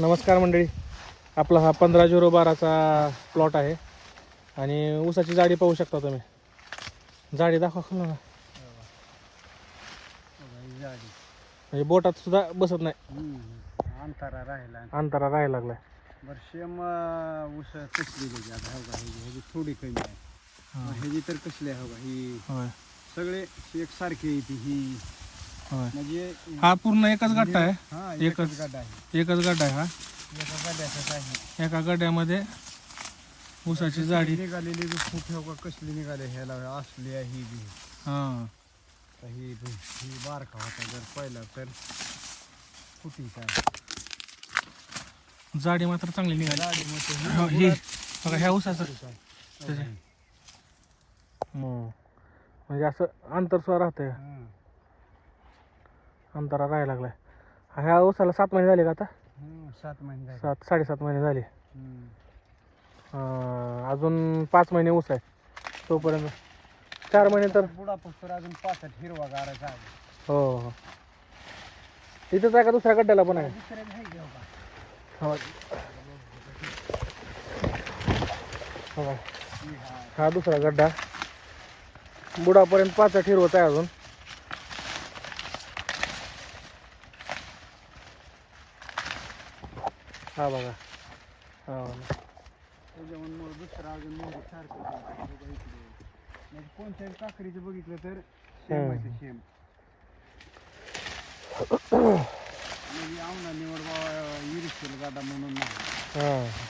नमस्कार मंडळी. आपला हा पंधरा झिरो बाराचा प्लॉट आहे. आणि ऊसाची जाडी पाहू शकता तुम्ही. जाडी दाखवा खाली ना म्हणजे बोटात सुद्धा बसत नाही. अंतरा राहिला. अंतरा राहायला लागलाय. बर शेम उस कसली त्याची? आता हो का ह्याची ह्याची थोडी कमी आहे. हा. ह्याची तर कसली आहे हो का? ही होय. सगळे एकसारखी येते ही होय. म्हणजे हा पूर्ण एकच गड्डा आहे? हा एकच. एकच. गाडा आहे. एकच गड्डा आहे हा? एका आहे. एका गड्ड्यामध्ये ऊसाची जाडी. निघालेली बी खूप हो का कसली निघाले ह्याला असली आहे ही बी. हां. तर ही बी ही बारका होता जर पहिला तर फुटीचा जाडी मात्र चांगली निघाली. गाडी हो, बघा ह्या ऊसाचं. म्हणजे असं अंतर सुद्धा राहतंय. हा. अंतरा राहायला लागलाय. हा, ह्या ऊसाला सात महिने झाले का आता? हम्म, सात महिने झाले. सात साडेसात महिने झाले. हम्म. अं, अजून पाच महिने ऊस आहे. तोपर्यंत चार महिने तर बुडापासून अजून पाचट हिरवा गाराचा आहे हो हो. इथंच आहे का दुसऱ्या गड्ड्याला पण आहे? घेऊ का? हो. ही. हा. दुसरा गड्डा. बुडापर्यंत पाच हिरवत आहे अजून. हा बघा. हा त्याच्यामुळे दुसरा अजून म्हणजे सारखं कोणत्याही काकडीचं बघितलं तर शेम. आहे शेम. म्हणजे आवना निवड बाबा इरिशेल गाडा म्हणून नाही. हा.